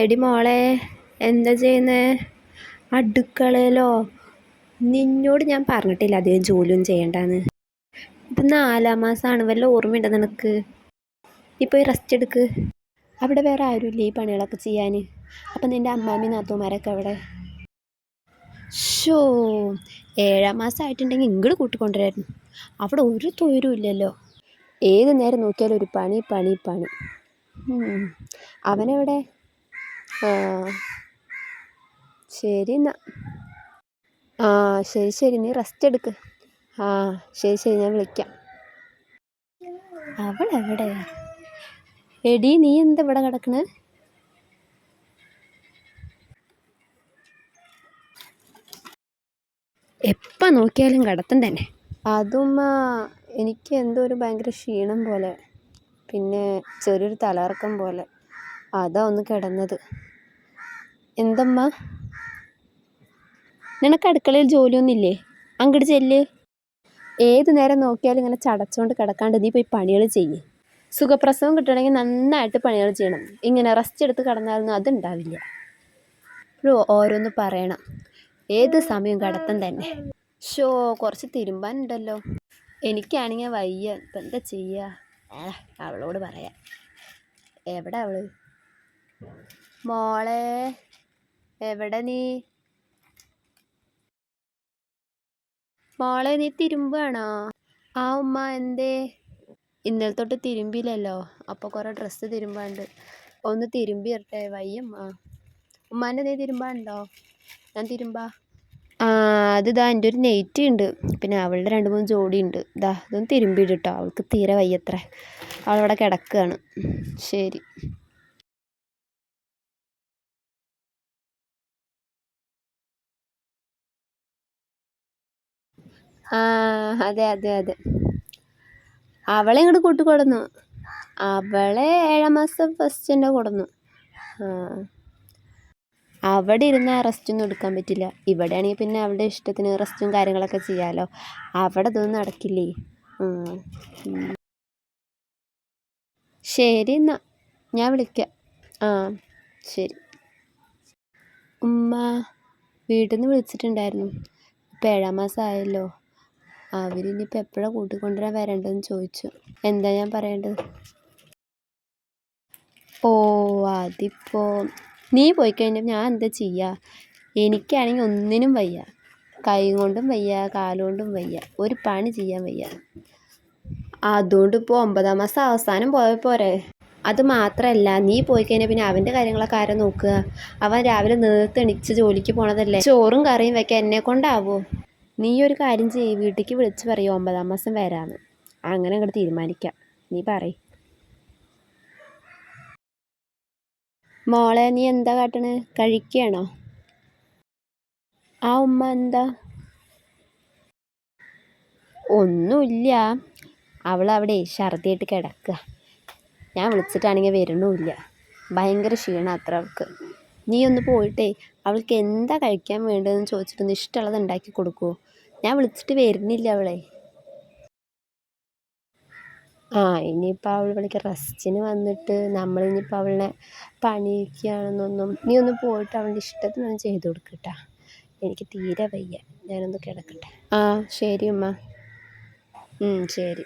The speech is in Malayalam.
എടി മോളെ എന്താ ചെയ്യുന്നേ? അടുക്കളയിലോ? നിന്നോട് ഞാൻ പറഞ്ഞിട്ടില്ല അധികം ജോലിയൊന്നും ചെയ്യണ്ടെന്ന്. ഇത് നാലാം മാസമാണ് വല്ല ഓർമ്മയുണ്ടോ നിനക്ക്? ഇപ്പോൾ റെസ്റ്റ് എടുക്ക്. അവിടെ വേറെ ആരുമില്ല ഈ പണികളൊക്കെ ചെയ്യാൻ അപ്പം നിന്റെ അമ്മാമി നാത്തൂമാരൊക്കെ അവിടെ? ഷോ ഏഴാം മാസം ആയിട്ടുണ്ടെങ്കിൽ ഇങ്ങോട്ട് കൂട്ടിക്കൊണ്ടുവരായിരുന്നു. അവിടെ ഒരു തൊഴിലും ഇല്ലല്ലോ. ഏത് നേരം നോക്കിയാലും ഒരു പണി പണി പണി. അവനെവിടെ? ആ. ശരി എന്നാ. ആ ശരി ശരി. നീ റെസ്റ്റ് എടുക്ക്. ആ ശരി ശരി. ഞാൻ വിളിക്കാം. അവൾ എവിടെ എടി നീ എന്താ ഇവിടെ കിടക്കണേ? എപ്പം നോക്കിയാലും കടത്തം തന്നെ. അതും എനിക്ക് എന്തോ ഒരു ഭയങ്കര ക്ഷീണം പോലെ. പിന്നെ ചെറിയൊരു തലകറക്കം പോലെ. അതാ ഒന്ന് കിടന്നത്. എന്തമ്മ? നിനക്ക് അടുക്കളയിൽ ജോലിയൊന്നുമില്ലേ? അങ്ങോട്ട് ചെല്ല്. ഏത് നേരം നോക്കിയാലും ഇങ്ങനെ ചടച്ചുകൊണ്ട് കിടക്കാണ്ട് നീ പോയി പണികൾ ചെയ്യേ. സുഖപ്രസവം കിട്ടണമെങ്കിൽ നന്നായിട്ട് പണികൾ ചെയ്യണം. ഇങ്ങനെ റെസ്റ്റ് എടുത്ത് കിടന്നാലൊന്നും അതുണ്ടാവില്ല. ഇപ്പോഴും ഓരോന്ന് പറയണം. ഏത് സമയവും കടത്തം തന്നെ. ഷോ കുറച്ച് തിരുമ്പാനുണ്ടല്ലോ. എനിക്കാണെങ്കിൽ വയ്യ. ഇപ്പം എന്താ ചെയ്യുക അവളോട് പറയാം. എവിടെ അവൾ? മോളെ. എവിടെ നീ? മോളെ നീ തിരുമ്പാണോ? ആ ഉമ്മ എന്തേ? ഇന്നലെ തൊട്ട് തിരുമ്പിയില്ലല്ലോ. അപ്പോൾ കുറേ ഡ്രസ്സ് തിരുമ്പാണ്ട്. ഒന്ന് തിരുമ്പി ഇരട്ടെ വയ്യമ്മ ഉമ്മാന്റെ നീ തിരുമ്പാണ്ടോ? ഞാൻ തിരുമ്പാ. ആ അത് ഇതാ എന്റെ ഒരു നെയ്റ്റി ഉണ്ട് പിന്നെ അവളുടെ രണ്ട് മൂന്ന് ജോഡി ഉണ്ട് ഇതാ ഇതൊന്ന് തിരുമ്പിയിട്ടോ അവൾക്ക് തീരെ വയ്യത്രേ. അവളവിടെ കിടക്കുകയാണ് ശരി. ആ അതെ അതെ അതെ. അവളെ ഇങ്ങോട്ട് കൂട്ടി കൊടുന്നു. അവളെ ഏഴാം മാസം ഫസ്റ്റിന്റെ കൊടുന്നു. ആ. അവിടെ ഇരുന്ന് റെസ്റ്റ് ഒന്നും എടുക്കാൻ പറ്റില്ല. ഇവിടെ ആണെങ്കിൽ പിന്നെ അവളുടെ ഇഷ്ടത്തിന് റെസ്റ്റും കാര്യങ്ങളൊക്കെ ചെയ്യാമല്ലോ അവിടെ ഇതൊന്നും നടക്കില്ലേ. ശരി എന്നാ. ഞാൻ വിളിക്കാം. ആ ശരി. ഉമ്മ വീട്ടിൽ നിന്ന് വിളിച്ചിട്ടുണ്ടായിരുന്നു. ഇപ്പം ഏഴാം മാസം ആയല്ലോ. അവരിനിയിപ്പോൾ എപ്പോഴാണ് കൂട്ടിക്കൊണ്ടുവരാൻ വരേണ്ടതെന്ന് ചോദിച്ചു. എന്താ ഞാൻ പറയേണ്ടത്? ഓ അതിപ്പോൾ നീ പോയി കഴിഞ്ഞാൽ ഞാൻ എന്താ ചെയ്യുക എനിക്കാണെങ്കിൽ ഒന്നിനും വയ്യ. കൈ കൊണ്ടും വയ്യ കാലുകൊണ്ടും വയ്യ. ഒരു പണി ചെയ്യാൻ വയ്യ. അതുകൊണ്ട് ഇപ്പോൾ ഒമ്പതാം മാസം അവസാനം പോയ പോരെ. അത് മാത്രമല്ല നീ പോയി കഴിഞ്ഞാൽ പിന്നെ അവന്റെ കാര്യങ്ങളൊക്കെ ആരാ നോക്കുക? അവൻ രാവിലെ നേരത്തെ എണീച്ച് ജോലിക്ക് പോണതല്ലേ? ചോറും കറിയും വെക്കാൻ എന്നെ കൊണ്ടാവോ നീ ഒരു കാര്യം ചെയ്യ് വീട്ടിലേക്ക് വിളിച്ച് പറയും ഒമ്പതാം മാസം വരാമെന്ന് അങ്ങനെ അങ്ങോട്ട് തീരുമാനിക്കാം. നീ പറയ്. മോളെ നീ എന്താ കാട്ടണ്? കഴിക്കുകയാണോ ആ ഉമ്മ എന്താ? ഒന്നുമില്ല അവിടെ ഛർദിയായിട്ട് കിടക്കുക ഞാൻ വിളിച്ചിട്ടാണെങ്കിൽ വരണമില്ല ഭയങ്കര ക്ഷീണം അത്ര അവൾക്ക് നീ ഒന്ന് പോയിട്ടേ അവൾക്ക് എന്താ കഴിക്കാൻ വേണ്ടതെന്ന് ചോദിച്ചിട്ടൊന്ന് ഇഷ്ടമുള്ളത് ഉണ്ടാക്കി കൊടുക്കുമോ ഞാൻ വിളിച്ചിട്ട് വരുന്നില്ല അവളെ. ആ ഇനിയിപ്പോൾ അവൾ വിളിക്ക റെസ്റ്റിന് വന്നിട്ട് നമ്മൾ ഇനിയിപ്പോൾ അവളെ പണിയിക്കുകയാണെന്നൊന്നും നീ ഒന്ന് പോയിട്ട് അവളുടെ ഇഷ്ടത്തിനൊന്ന് ചെയ്ത് കൊടുക്കട്ടാ എനിക്ക് തീരെ വയ്യ. ഞാനൊന്ന് കിടക്കട്ടെ. ആ ശരി ഉമ്മ. ശരി.